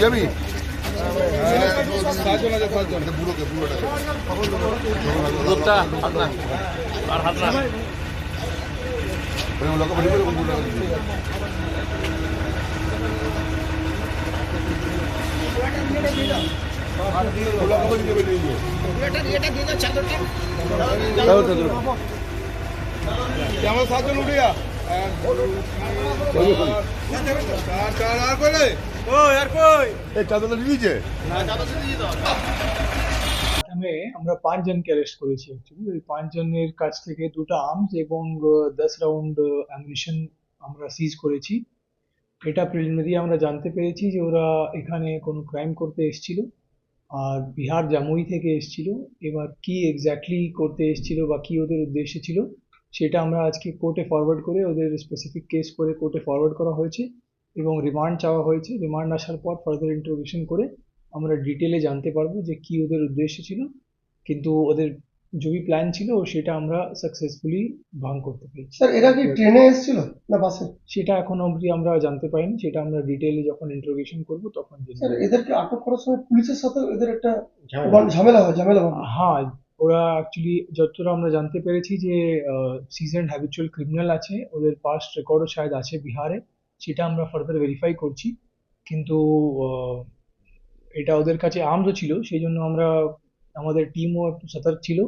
যাবি দুধটা আর হাত না লোকে লোকে বলি সাতজন উঠে যা আমরা পাঁচজনকে অ্যারেস্ট করেছি পাঁচজনের কাছ থেকে দুটো আর্মস এবং দশ রাউন্ড অ্যামিনিশন আমরা সিজ করেছি। এটা প্রিলিমিনারি আমরা জানতে পেরেছি যে ওরা এখানে কোনো ক্রাইম করতে এসেছিল। আর বিহার জামুই থেকে এসেছিল। এবার কি এক্স্যাক্টলি করতে এসেছিল বা কি ওদের উদ্দেশ্য ছিল সেটা আমরা আজকে কোর্টে ফরওয়ার্ড করে ওদের স্পেসিফিক কেস করে কোর্টে ফরওয়ার্ড করা হয়েছে এবং রিমান্ড চাওয়া হয়েছে। রিমান্ড আসার পর ফার্দার ইন্টারোগেশন করে আমরা ডিটেলে জানতে পারব যে কি ওদের উদ্দেশ্য ছিল। কিন্তু ওদের জবি প্ল্যান ছিল সেটা আমরা সাকসেসফুলি ভাঙ করতে পেরেছি। স্যার এরা কি ট্রেনে এসেছিল না বাসে? সেটা এখন অবধি আমরা জানতে পারিনি। সেটা আমরা ডিটেলে যখন ইন্টারোগেশন করব তখন জেনে স্যার এদেরকে আটক করার সময় পুলিশের সাথে এদের একটা ঝামেলা হয় ঝামেলা হয়। হ্যাঁ ওরা অ্যাকচুয়ালি যতটা আমরা জানতে পেরেছি যে সিজন হ্যাবিচুয়াল ক্রিমিনাল আছে ওদের পাস্ট রেকর্ডও শায়দ আছে বিহারে সেটা আমরা ফার্দার ভেরিফাই করছি। কিন্তু এটা ওদের কাছে আর্মসও ছিল সেই জন্য আমরা আমাদের টিমও একটু সতর্ক ছিল।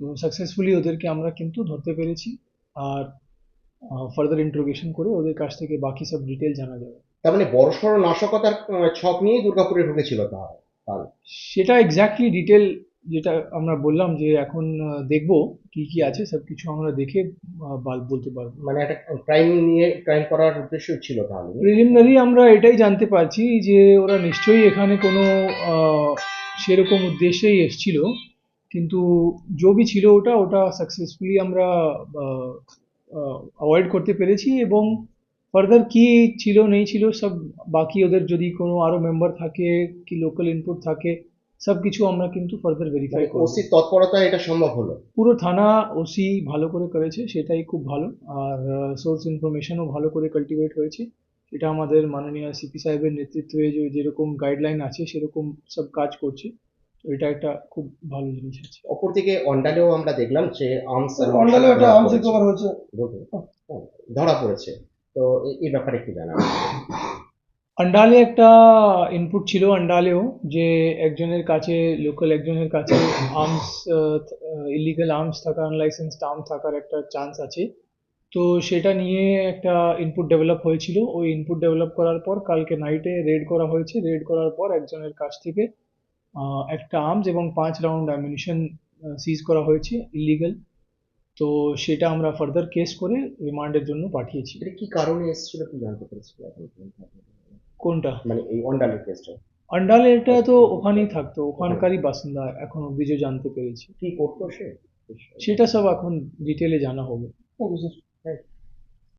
তো সাকসেসফুলি ওদেরকে আমরা কিন্তু ধরতে পেরেছি। আর ফার্দার ইন্টারোগেশন করে ওদের কাছ থেকে বাকি সব ডিটেল জানা যাবে। তার মানে বড়সড় নাশকতার ছক নিয়ে দুর্গাপুরে ঢুকেছিল তাহলে সেটা এক্স্যাক্টলি ডিটেল যেটা আমরা বললাম যে এখন দেখব কি কি আছে সব কিছু আমরা দেখে বাল- বলতে পারব। মানে একটা ক্রাইম নিয়ে ক্রাইম করার উদ্দেশ্য ছিল তাহলে। প্রিলিমিনারি আমরা এটাই জানতে পারছি যে ওরা নিশ্চয়ই এখানে কোনো সেরকম উদ্দেশ্যেই এসছিল। কিন্তু জবি ছিল ওটা ওটা সাকসেসফুলি আমরা অ্যাভয়েড করতে পেরেছি এবং ফার্দার কি ছিল নেই ছিল সব বাকি ওদের যদি কোনো আরও মেম্বার থাকে কি লোকাল ইনপুট থাকে সব কিছু আমরা কিন্তু ফার্দার ভেরিফাই করব। ওসির তৎপরতায় এটা সম্ভব হলো? পুরো থানা ওসি ভালো করে করেছে সেটাই খুব ভালো। আর সোর্স ইনফরমেশনও ভালো করে কাল্টিভেট হয়েছে। এটা আমাদের মাননীয় সিপি সাহেবের নেতৃত্বে যে যেরকম গাইডলাইন আছে সেরকম সব কাজ করছে। তো এটা একটা খুব ভালো জিনিস আছে। অপরদিকে অন্ডালেও আমরা দেখলাম যে আর্মস অন্ডালে একটা আর্মস রিকভার হয়েছে। ধরা পড়েছে। তো এই ব্যাপারে কি জানা আন্ডালে একটা ইনপুট ছিল আন্ডালেও যে একজনের কাছে লোকাল একজনের কাছে আর্মস ইলিগাল আর্মস থাকা আনলাইসেন্সড আর্ম থাকার একটা চান্স আছে। তো সেটা নিয়ে একটা ইনপুট ডেভেলপ হয়েছিল। ওই ইনপুট ডেভেলপ করার পর কালকে নাইটে রেড করা হয়েছে। রেড করার পর একজনের কাছ থেকে একটা আর্মস এবং পাঁচ রাউন্ড অ্যামিনিশন সিজ করা হয়েছে ইলিগাল তো সেটা আমরা ফার্দার কেস করে রিমান্ডের জন্য পাঠিয়েছি। এটা কি কারণে এসেছিল কি জানতে এখন? কোনটা? মানে এই অন্ডালের কেসটা অন্ডালেরটা তো ওখানেই থাকতো ওখানকারই বাসিন্দা এখন অব্দি যে জানতে পেরেছি। কি করতো সে? সেটা সব এখন ডিটেলে জানা হবে।